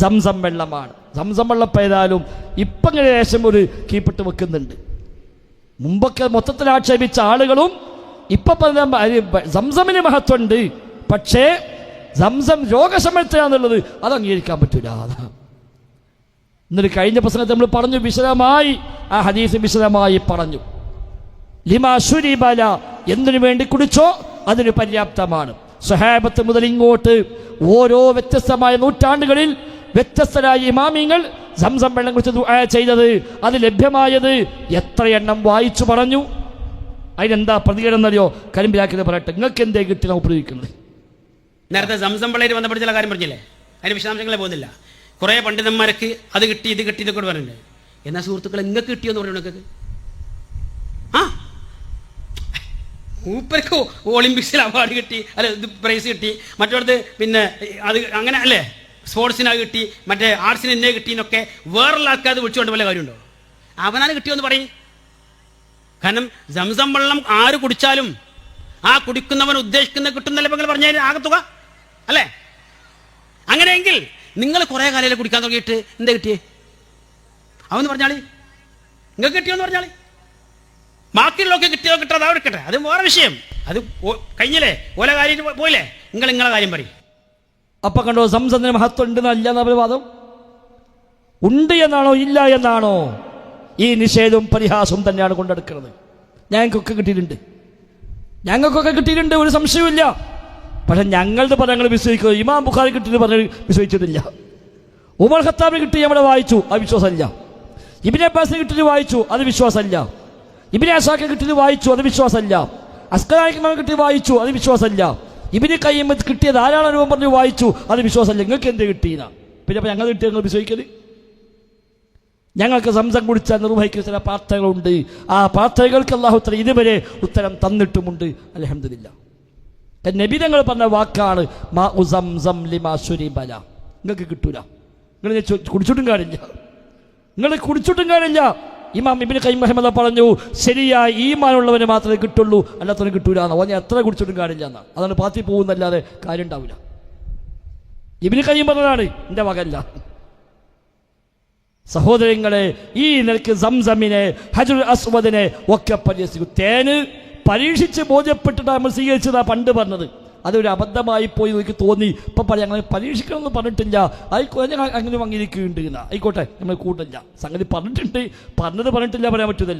Zamzam വെള്ളമാണ്. Zamzam വെള്ളം പെയ്താലും ഇപ്പം ലേശം ഒരു കീപ്പിട്ട് വെക്കുന്നുണ്ട്. മുമ്പൊക്കെ മൊത്തത്തിൽ ആക്ഷേപിച്ച ആളുകളും ഇപ്പൊ സംസമിന് മഹത്വമുണ്ട്. പക്ഷേ സംസം രോഗശമനത്തിനാന്നുള്ളത് അത് അംഗീകരിക്കാൻ പറ്റൂല. എന്നൊരു കഴിഞ്ഞ പ്രസംഗത്തിൽ നമ്മൾ പറഞ്ഞു വിശദമായി ആ ഹദീസ് വിശദമായി പറഞ്ഞു. ലിമാ ശുരിബല എന്തിനു വേണ്ടി കുടിച്ചോ അതിന് പര്യാപ്തമാണ്. സഹാബത്ത് മുതൽ ഇങ്ങോട്ട് ഓരോ വ്യത്യസ്തമായ നൂറ്റാണ്ടുകളിൽ വ്യത്യസ്തരായ ഇമാമിങ്ങൾ സംസം വെള്ളം കുറിച്ച് ചെയ്തത്. അത് ലഭ്യമായത് എത്ര എണ്ണം വായിച്ചു പറഞ്ഞു. അതിനെന്താ പ്രതികരണം എന്നറിയോ? കരിമ്പിലാക്കിയത് പറയട്ടെ. നിങ്ങൾക്ക് എന്തേ കിട്ടി നമുക്ക് പ്രതികരിക്കുന്നത് നേരത്തെ സംസം വെള്ളയിൽ ബന്ധപ്പെട്ട ചില കാര്യം പറഞ്ഞില്ലേ? അതിന് വിശദാംശങ്ങളെ പോകുന്നില്ല. കുറേ പണ്ഡിതന്മാർക്ക് അത് കിട്ടി ഇത് കിട്ടി എന്നൊക്കെ പറഞ്ഞിട്ടുണ്ട്. എന്നാ സുഹൃത്തുക്കളെ നിങ്ങൾക്ക് കിട്ടിയെന്ന് പറഞ്ഞു നിങ്ങൾക്ക്? ആ? മൂപ്പർക്ക് ഒളിമ്പിക്സിൽ അവാർഡ് കിട്ടി അല്ല ഇത് പ്രൈസ് കിട്ടി. മറ്റോടത്ത് പിന്നെ അത് അങ്ങനെ അല്ലേ? സ്പോർട്സിന് അത് കിട്ടി മറ്റേ ആർട്സിന് എന്നെ കിട്ടി എന്നൊക്കെ വേറുള്ള ആൾക്കാർ വിളിച്ചുകൊണ്ട് വല്ല കാര്യമുണ്ടോ? അവനാണ് കിട്ടിയെന്ന് പറയും. കാരണം സംസം വെള്ളം ആര് കുടിച്ചാലും ആ കുടിക്കുന്നവൻ ഉദ്ദേശിക്കുന്ന കിട്ടുന്നല്ലേ നിങ്ങൾ പറഞ്ഞാൽ ആകത്തുക അല്ലേ? അങ്ങനെയെങ്കിൽ നിങ്ങൾ കുറേ കാലയിൽ കുടിക്കാൻ തുടങ്ങിയിട്ട്? എന്താ കിട്ടിയേ? അവന്ന് പറഞ്ഞാളി? നിങ്ങൾക്ക് കിട്ടിയോന്ന് പറഞ്ഞാളി? ബാക്കിയുള്ളതൊക്കെ കിട്ടിയോ കിട്ടാതെ അവിടെ കിട്ടെ അത് വേറെ വിഷയം. അത് കഴിഞ്ഞില്ലേ? ഓല കാര്യം പോയില്ലേ? നിങ്ങൾ നിങ്ങളെ കാര്യം പറയും. അപ്പൊ കണ്ടോ സംസന്ധന മഹത്വം ഉണ്ടെന്നല്ല എന്നാ വാദം? ഉണ്ട് എന്നാണോ ഇല്ല എന്നാണോ? ഈ നിഷേധവും പരിഹാസവും തന്നെയാണ് കൊണ്ടെടുക്കുന്നത്. ഞങ്ങൾക്കൊക്കെ കിട്ടിയിട്ടുണ്ട്. ഞങ്ങൾക്കൊക്കെ കിട്ടിയിട്ടുണ്ട് ഒരു സംശയവുമില്ല. പക്ഷെ ഞങ്ങളുടെ പദങ്ങൾ വിശ്വസിക്കുക ഇമാം ബുഖാരി കിട്ടിയിട്ട് പറഞ്ഞ് വിശ്വസിച്ചിട്ടില്ല. ഉമർ ഖത്താബിന് കിട്ടി നമ്മുടെ വായിച്ചു അത് വിശ്വാസമല്ല. ഇബിൻ അബ്ബാസിന് കിട്ടിയിട്ട് വായിച്ചു അത് വിശ്വാസമല്ല. ഇബിൻ അസാഖിന് കിട്ടിയിട്ട് വായിച്ചു അത് വിശ്വാസമല്ല. അസ്കലായിക്ക് കിട്ടി വായിച്ചു അത് വിശ്വാസമല്ല. ഇബിന് കയ്യമ്മ കിട്ടിയ ധാരാളം രൂപം പറഞ്ഞ് വായിച്ചു. അത് വിശ്വാസമല്ല. നിങ്ങൾക്ക് എന്ത് കിട്ടിയില്ല പിന്നെ അപ്പൊ ഞങ്ങൾ കിട്ടിയ ഞങ്ങൾ വിശ്വസിക്കരുത് ഞങ്ങൾക്ക് സംസം കുടിച്ച നിർവഹിക്കുന്ന ചില പ്രാർത്ഥനകളുണ്ട്. ആ പ്രാർത്ഥനകൾക്ക് അള്ളാഹു ഉത്തരം ഇതുവരെ ഉത്തരം തന്നിട്ടുമുണ്ട്. അലഹമില്ല നബി ഞങ്ങൾ പറഞ്ഞ വാക്കാണ് മാ ലിമാ നിങ്ങൾക്ക് കിട്ടൂല. നിങ്ങൾ കുടിച്ചിട്ടും കാര്യമില്ല. നിങ്ങൾ കുടിച്ചിട്ടും കാര്യമില്ല. ഇമാം ഇബിന് കൈം മഹമ്മദ് പറഞ്ഞു ശരിയായ ഈമാനുള്ളവന് മാത്രമേ കിട്ടുള്ളൂ അല്ലാത്തവന് കിട്ടൂല എന്ന്. പറഞ്ഞാൽ എത്ര കുടിച്ചിട്ടും കാര്യമില്ല എന്നാണ് അതാണ് പാത്തി പോകുന്നല്ലാതെ കാര്യം ഉണ്ടാവില്ല ഇബിന് കയ്യും പറഞ്ഞതാണ് എന്റെ മകല്ല സഹോദരങ്ങളെ ഈ നിലയ്ക്ക് സംസമിനെ ഹജുൽ അസ്വദിനെ ഒക്കെ പരിഹസിക്കും. തേന് പരീക്ഷിച്ച് ബോധ്യപ്പെട്ടിട്ട് നമ്മൾ സ്വീകരിച്ചതാ പണ്ട് പറഞ്ഞത്. അതൊരു അബദ്ധമായി പോയി എനിക്ക് തോന്നി. ഇപ്പം പറയാം അങ്ങനെ പരീക്ഷിക്കണമെന്ന് പറഞ്ഞിട്ടില്ല. ആയിക്കോട്ടെ ഞങ്ങൾ അങ്ങനെ വാങ്ങിയിരിക്കുന്നുണ്ട്. ആയിക്കോട്ടെ നമ്മൾ കൂട്ടില്ല. സംഗതി പറഞ്ഞിട്ടുണ്ട്. പറഞ്ഞത് പറഞ്ഞിട്ടില്ല പറയാൻ പറ്റുന്നില്ല